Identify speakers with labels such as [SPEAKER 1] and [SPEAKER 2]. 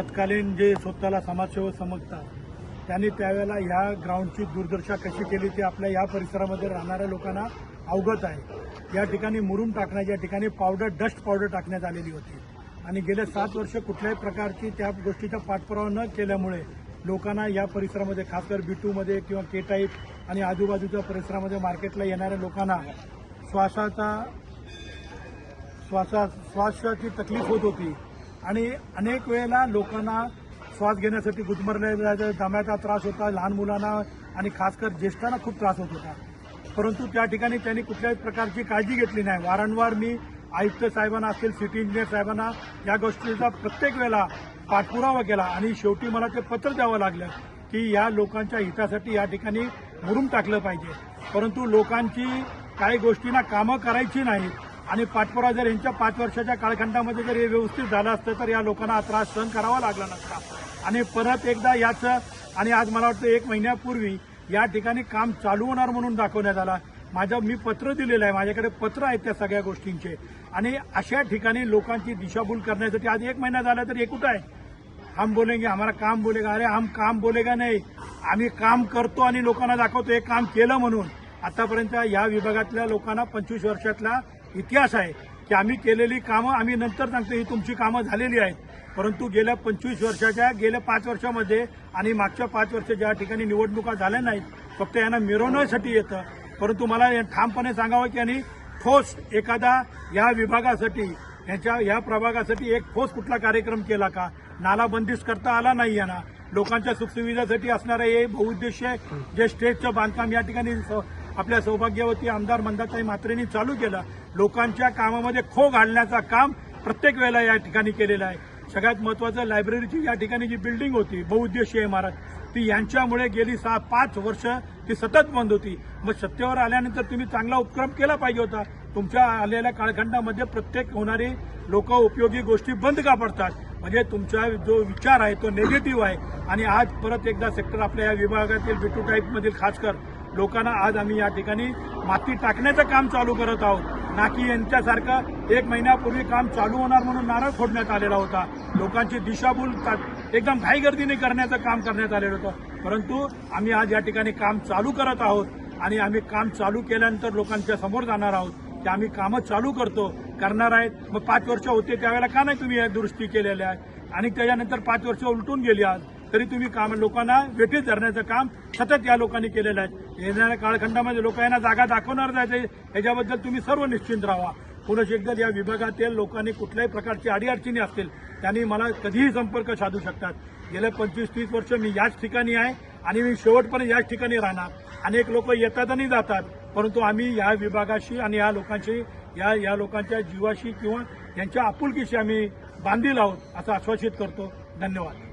[SPEAKER 1] तत्कालीन जे स्वतःला समाजसेवक समजतात त्यांनी त्यावेळेला ह्या ग्राउंडची दुर्दशा कशी केली ते आपल्या या परिसरामध्ये राहणाऱ्या लोकांना अवगत आहे. या ठिकाणी मुरुम टाकण्यात या ठिकाणी पावडर डस्ट पावडर टाकण्यात आलेली होती. आणि गेल्या सात वर्ष कुठल्याही प्रकारची त्या गोष्टीचा पाठपुरावा न केल्यामुळे लोकांना या परिसरामध्ये खासकर बिटूमध्ये किंवा के टाईप आणि आजूबाजूच्या परिसरामध्ये मार्केटला येणाऱ्या लोकांना श्वासाचा श्वासा श्वासाची तकलीफ होत होती. आणि अनेक वेळेला लोकांना श्वास घेण्यासाठी गुदमरलेल्या दम्याचा त्रास होता लहान मुलांना आणि खासकर ज्येष्ठांना खूप त्रास होत होता. परंतु त्या ठिकाणी त्यांनी कुठल्याही प्रकारची काळजी घेतली नाही. वारंवार मी आयुक्त साहेबांना असतील सिटी इंजिनियर साहेबांना या गोष्टीचा प्रत्येक वेळेला पाठपुरावा केला आणि शेवटी मला ते पत्र द्यावं लागलं की या लोकांच्या हितासाठी या ठिकाणी मुरुम टाकलं पाहिजे. परंतु लोकांची काही गोष्टींना कामं करायची नाहीत. आणि पाठपुरा जर यांच्या पाच वर्षाच्या कालखंडामध्ये जर हे व्यवस्थित झालं असतं तर या लोकांना हा त्रास सहन करावा लागला नसता. आणि परत एकदा याचं आणि आज मला वाटतं एक महिन्यापूर्वी या ठिकाणी काम चालू होणार म्हणून दाखवण्यात आला. माझं मी पत्र दिलेलं आहे माझ्याकडे पत्र आहेत त्या सगळ्या गोष्टींचे. आणि अशा ठिकाणी लोकांची दिशाभूल करण्यासाठी आज एक महिना झाला तर एकूट आहे? हम बोलेंगे हमारा काम बोलेगा. अरे हम काम बोलेगा नाही. आम्ही काम करतो आणि लोकांना दाखवतो हे काम केलं म्हणून. आतापर्यंत या विभागातल्या लोकांना पंचवीस वर्षातला इतिहास आहे की आम्ही केलेली कामं आम्ही नंतर सांगतो ही तुमची कामं झालेली आहेत. परंतु गेल्या पंचवीस वर्षाच्या गेल्या पाच वर्षामध्ये आणि मागच्या पाच वर्ष ज्या ठिकाणी निवडणुका झाल्या नाहीत फक्त यांना मिरवण्यासाठी येतं. परंतु मला ठामपणे सांगावं की यांनी ठोस एखादा या विभागासाठी यांच्या या प्रभागासाठी एक ठोस कुठला कार्यक्रम केला का? नालाबंदीच करता आला नाही यांना. लोकांच्या सुखसुविधासाठी असणारं हे बहुउद्देशीय जे स्टेजचं बांधकाम या ठिकाणी स- आपल्या सौभाग्यवती आमदार मंदाताई मात्रेंनी चालू केलं. लोकांच्या कामामध्ये खो घालण्याचं काम प्रत्येक वेळेला या ठिकाणी केलेलं आहे. सगळ्यात महत्वाचं लायब्ररीची या ठिकाणी जी बिल्डिंग होती बहुउद्देशीय इमारत ती यांच्यामुळे गेली सहा पाच वर्ष ती सतत बंद होती. मग सत्तेवर आल्यानंतर तुम्ही चांगला उपक्रम केला पाहिजे होता. तुमच्या आलेल्या कालखंडामध्ये प्रत्येक होणारी लोक उपयोगी गोष्टी बंद का पडतात? म्हणजे तुमचा जो विचार आहे तो निगेटिव्ह आहे. आणि आज परत एकदा सेक्टर आपल्या या विभागातील बिटू टाईपमधील खासकर लोकांना आज आम्ही या ठिकाणी माती टाकण्याचं काम चालू करत आहोत. ना की यांच्यासारखं एक महिन्यापूर्वी काम चालू होणार म्हणून नारळ फोडण्यात आलेला होता. लोकांची दिशाभूल एकदम घाईगर्दीने करण्याचं काम करण्यात आलेलं होतं. परंतु आम्ही आज या ठिकाणी काम चालू करत आहोत आणि आम्ही काम चालू केल्यानंतर लोकांच्या समोर जाणार आहोत. की आम्ही कामं चालू करतो. करणार आहेत. मग पाच वर्ष होते त्यावेळेला का नाही तुम्ही या दुरुस्ती केलेल्या आहे आणि त्याच्यानंतर पाच वर्ष उलटून गेली आज. तरी तुम्ही काम लोकांना वेठीत धरण्याचं काम सतत या लोकांनी केलेलं आहे. येणाऱ्या कालखंडामध्ये लोक यांना जागा दाखवणार जायचे याच्याबद्दल तुम्ही सर्व निश्चिंत राहा. पुनश एकदा या विभागातील लोकांनी कुठल्याही प्रकारची अडीअडचणी असतील त्यांनी मला कधीही संपर्क साधू शकतात. गेल्या पंचवीस तीस वर्ष मी याच ठिकाणी आहे आणि मी शेवटपर्यंत याच ठिकाणी राहणार. अनेक लोक येतात आणि जातात परंतु आम्ही या विभागाशी आणि या लोकांशी या या लोकांच्या जीवाशी किंवा यांच्या आपुलकीशी आम्ही बांधील आहोत असं आश्वासित करतो. धन्यवाद.